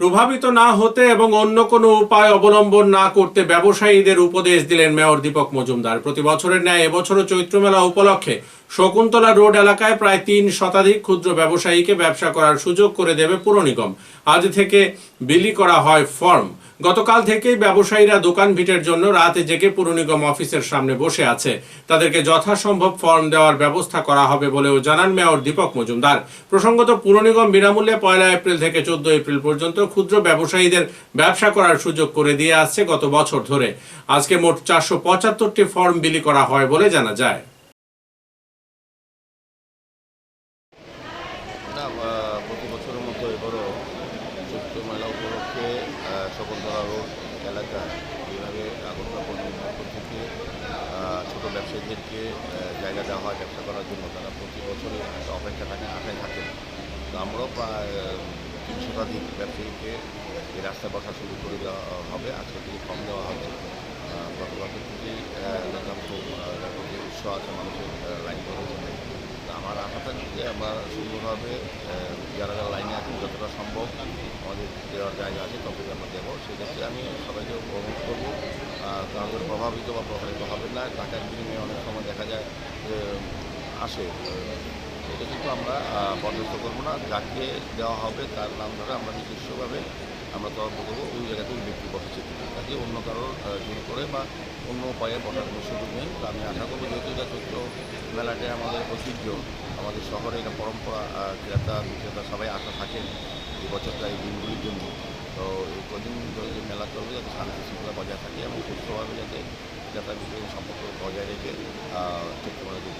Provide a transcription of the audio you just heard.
প্রভাবিত না হতে এবং অন্য কোনো উপায় অবলম্বন না করতে ব্যবসায়ীদের উপদেশ দিলেন মেয়র দীপক মজুমদার। প্রতি বছরের ন্যায় এবছরও চৈত্র মেলা উপলক্ষে শকুন্তলা রোড এলাকায় প্রায় তিন শতাধিক ক্ষুদ্র ব্যবসায়ীকে ব্যবসা করার সুযোগ করে দেবে পুর নিগম। আজ থেকে বিলি করা হয় ফর্ম। গতকাল থেকেই ব্যবসায়ীরা দোকান ভিটের জন্য রাতে জেগে পুর নিগম অফিসের সামনে বসে আছে। তাদেরকে যথাসম্ভব ফর্ম দেওয়ার ব্যবস্থা করা হবে বলেও জানান মেয়র দীপক মজুমদার। প্রসঙ্গত পুর নিগম বিনামূল্যে পয়লা এপ্রিল থেকে চোদ্দ এপ্রিল পর্যন্ত ক্ষুদ্র ব্যবসায়ীদের ব্যবসা করার সুযোগ করে দিয়ে আসছে গত বছর ধরে। আজকে মোট চারশো পঁচাত্তরটি ফর্ম বিলি করা হয় বলে জানা যায়। থেকে ব্যবসায়ীদেরকে জায়গা দেওয়া হয় ব্যবসা করার জন্য। তারা প্রতি বছরে অপেক্ষা থাকে আশায় থাকেন। তো আমরাও প্রায় শতাধিক ব্যবসায়ীকে এই রাস্তায় বসা শুরু করে দেওয়া হবে আজকে থেকে কম দেওয়া হচ্ছে আহ, গত বছর থেকেই আহ, দেখলাম খুব প্রতি উৎসাহ আছে মানুষের লাইন করেছে তা আমার আশা থাকে যে আমরা সুন্দরভাবে যারা যারা লাইনে আছেন যতটা সম্ভব আমাদের দেওয়ার জায়গা আছে তবে আমরা দেবো। সেক্ষেত্রে আমি সবাইকে অনুরোধ করব কাউকে প্রভাবিত বা প্রভাবিত হবে না। টাকার বিনিময়ে অনেক সময় দেখা যায় যে আসে এটা কিন্তু আমরা বরদাস্ত করব না। যাকে দেওয়া হবে তার নাম ধরে আমরা নিজস্বভাবে আমরা তদন্ত করব। ওই জায়গাতে ওই ব্যক্তি বসেছে। তাকে অন্য কারোর জোর করে বা অন্য উপায়ে বসার কোনো সুযোগ নেই। তো আমি আশা করব যেহেতু এটা চৈত্র মেলাটাই আমাদের ঐতিহ্য, আমাদের শহরে এটা পরম্পরা ক্রেতা, বিক্রেতা সবাই আশা থাকেন এই বছরটা এই দিনগুলির জন্য। তো এই কদিন ধরে যে মেলা চলবে, যাতে শান্তি শৃঙ্খলা বজায় থাকে এবং সুস্থভাবে যাতে ক্রেতা বিক্রেতা সম্পর্ক বজায় রেখে চৈত্র মেলাকে।